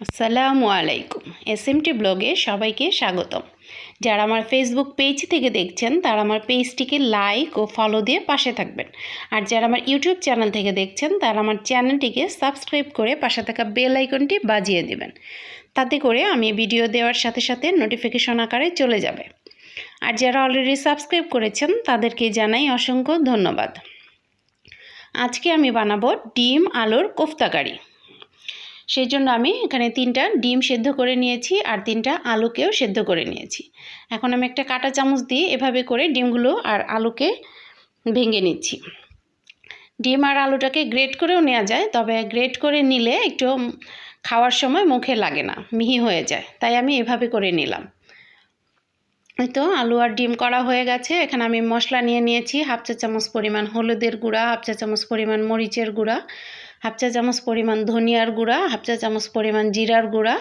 আসসালামু আলাইকুম। এসএমটি ব্লগে সবাইকে স্বাগতম। যারা আমার ফেসবুক পেজ থেকে দেখছেন, তারা আমার পেজটিকে লাইক ও ফলো দিয়ে পাশে থাকবেন। আর যারা আমার ইউটিউব চ্যানেল থেকে দেখছেন, তারা আমার চ্যানেলটিকে সাবস্ক্রাইব করে পাশে থাকা বেল আইকনটি বাজিয়ে দেবেন। তাতে করে আমি ভিডিও দেওয়ার সাথে সাথে নোটিফিকেশন আকারে চলে যাবে। আর যারা অলরেডি সাবস্ক্রাইব করেছেন, তাদেরকে জানাই অসংখ্য ধন্যবাদ। আজকে আমি বানাবো ডিম আলুর কোফতাকারি সেই জন্য আমি এখানে তিনটা ডিম সেদ্ধ করে নিয়েছি আর তিনটা আলুকেও সেদ্ধ করে নিয়েছি। এখন আমি একটা কাঁটা চামচ দিয়ে এভাবে করে ডিমগুলো আর আলুকে ভেঙে নিচ্ছি। ডিম আর আলুটাকে গ্রেট করেও নেওয়া যায়, তবে গ্রেট করে নিলে একটু খাওয়ার সময় মুখে লাগে না, মিহি হয়ে যায়, তাই আমি এভাবে করে নিলাম। এই তো আলু আর ডিম করা হয়ে গেছে, এখানে আমি মশলা নিয়ে নিয়েছি, হাফ চা চামচ পরিমাণ হলুদের গুঁড়া, হাফ চা চামচ পরিমাণ মরিচের গুঁড়া হাফ চা চামচ পরিমাণ ধনিয়ার গুঁড়া, হাফ চা চামচ পরিমাণ জিরার গুঁড়া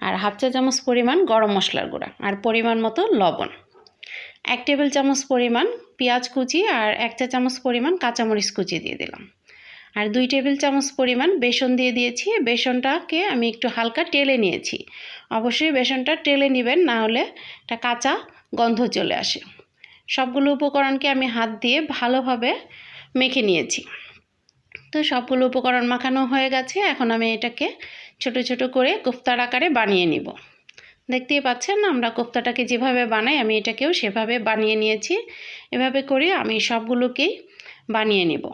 আর হাফ চা চামচ পরিমাণ গরম মশলার গুঁড়া আর পরিমাণ মতো লবণ। এক টেবিল চামচ পরিমাণ পেঁয়াজ কুচি আর এক চা চামচ পরিমাণ কাঁচামরিচ কুচি দিয়ে দিলাম। আর দুই টেবিল চামচ পরিমাণ বেসন দিয়ে দিয়েছি। বেসনটাকে আমি একটু হালকা টেলে নিয়েছি। অবশ্যই বেসনটা টেলে নেবেন, না হলে এটা কাঁচা গন্ধ চলে আসে। সবগুলো উপকরণকে আমি হাত দিয়ে ভালোভাবে মেখে নিয়েছি। তো সবগুলো উপকরণ মাখানো হয়ে গেছে। এখন আমি এটাকে ছোট ছোট করে কোফতার আকারে বানিয়ে নিব। দেখতেই পাচ্ছেন, আমরা কোফতাটাকে যেভাবে বানাই, আমি এটাকেও সেভাবে বানিয়ে নিয়েছি। এভাবে করে আমি সবগুলোকেই বানিয়ে নিব।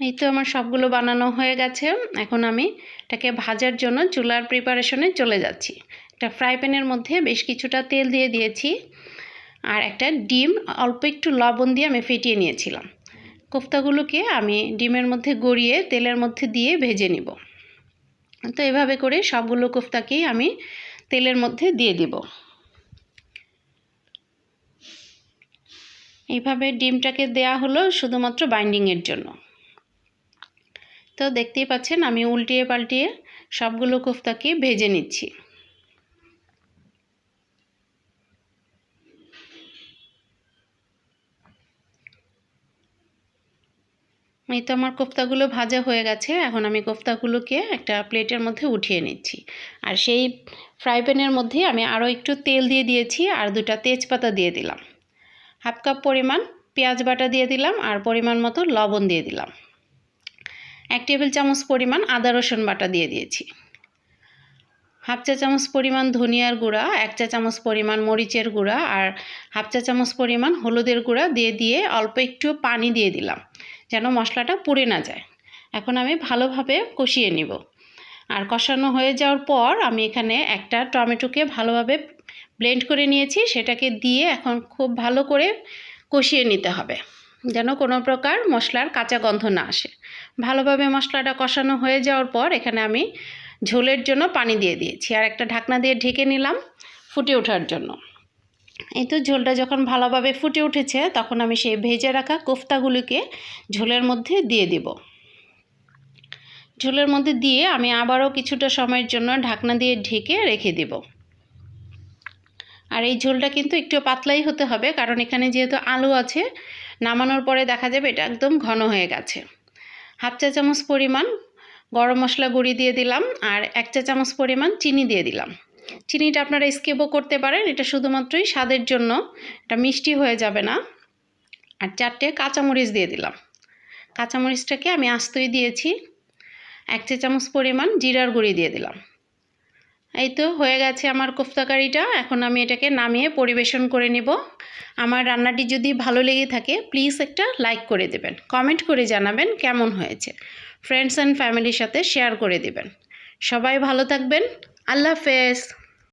এই তো আমার সবগুলো বানানো হয়ে গেছে। এখন আমি এটাকে ভাজার জন্য চুলার প্রিপারেশনে চলে যাচ্ছি। একটা ফ্রাই প্যানের মধ্যে বেশ কিছুটা তেল দিয়ে দিয়েছি। আর একটা ডিম, অল্প একটু লবণ দিয়ে আমি ফেটিয়ে নিয়েছিলাম। কোফতাগুলোকে আমি ডিমের মধ্যে গড়িয়ে তেলের মধ্যে দিয়ে ভেজে নিব। তো এভাবে করে সবগুলো কোফতাকেই আমি তেলের মধ্যে দিয়ে দিব। এইভাবে ডিমটাকে দেয়া হলো শুধুমাত্র বাইন্ডিংয়ের জন্য। তো দেখতেই পাচ্ছেন আমি উল্টিয়ে পাল্টিয়ে সবগুলো কোফতাকে ভেজে নিচ্ছি। এই তো আমার কোফতাগুলো ভাজা হয়ে গেছে। এখন আমি কোফতাগুলোকে একটা প্লেটের মধ্যে উঠিয়ে নিচ্ছি। আর সেই ফ্রাই প্যানের মধ্যে আমি আরও একটু তেল দিয়ে দিয়েছি আর দুটা তেজপাতা দিয়ে দিলাম। হাফ কাপ পরিমাণ পেঁয়াজ বাটা দিয়ে দিলাম আর পরিমাণ মতো লবণ দিয়ে দিলাম। এক টেবিল চামচ পরিমাণ আদা রসুন বাটা দিয়ে দিয়েছি। হাফ চা চামচ পরিমাণ ধনিয়ার গুঁড়া, এক চা চামচ পরিমাণ মরিচের গুঁড়া আর হাফ চা চামচ পরিমাণ হলুদের গুঁড়া দিয়ে দিয়ে অল্প একটু পানি দিয়ে দিলাম যেন মশলাটা পুড়ে না যায়। এখন আমি ভালোভাবে কষিয়ে নিব। আর কষানো হয়ে যাওয়ার পর আমি এখানে একটা টমেটোকে ভালোভাবে ব্লেন্ড করে নিয়েছি, সেটাকে দিয়ে এখন খুব ভালো করে কষিয়ে নিতে হবে যেন কোনো প্রকার মশলার কাঁচা গন্ধ না আসে। ভালোভাবে মশলাটা কষানো হয়ে যাওয়ার পর এখানে আমি ঝোলের জন্য পানি দিয়ে দিয়েছি আর একটা ঢাকনা দিয়ে ঢেকে নিলাম ফুটে ওঠার জন্য। এই তো ঝোলটা যখন ভালোভাবে ফুটে উঠেছে, তখন আমি সেই ভেজে রাখা কোফতাগুলিকে ঝোলের মধ্যে দিয়ে দিব। ঝোলের মধ্যে দিয়ে আমি আবারও কিছুটা সময়ের জন্য ঢাকনা দিয়ে ঢেকে রেখে দেব। আর এই ঝোলটা কিন্তু একটু পাতলাই হতে হবে, কারণ এখানে যেহেতু আলু আছে, নামানোর পরে দেখা যাবে এটা একদম ঘন হয়ে গেছে। হাফ চা চামচ পরিমাণ গরম মশলা গুঁড়ি দিয়ে দিলাম আর এক চা চামচ পরিমাণ চিনি দিয়ে দিলাম। চিনিটা আপনারা স্কেপও করতে পারেন। এটা শুধুমাত্রই স্বাদের জন্য। এটা মিষ্টি হয়ে যাবে না। আর চারটে কাঁচামরিচ দিয়ে দিলাম। কাঁচামরিচটাকে আমি আস্তই দিয়েছি। এক চা চামচ পরিমাণ জিরার গুঁড়ি দিয়ে দিলাম। এই তো হয়ে গেছে আমার কোফতাকারিটা। এখন আমি এটাকে নামিয়ে পরিবেশন করে নেব। আমার রান্নাটি যদি ভালো লেগে থাকে প্লিজ একটা লাইক করে দেবেন। কমেন্ট করে জানাবেন কেমন হয়েছে। ফ্রেন্ডস অ্যান্ড ফ্যামিলির সাথে শেয়ার করে দেবেন। সবাই ভালো থাকবেন। আল্লাহ হাফেজ।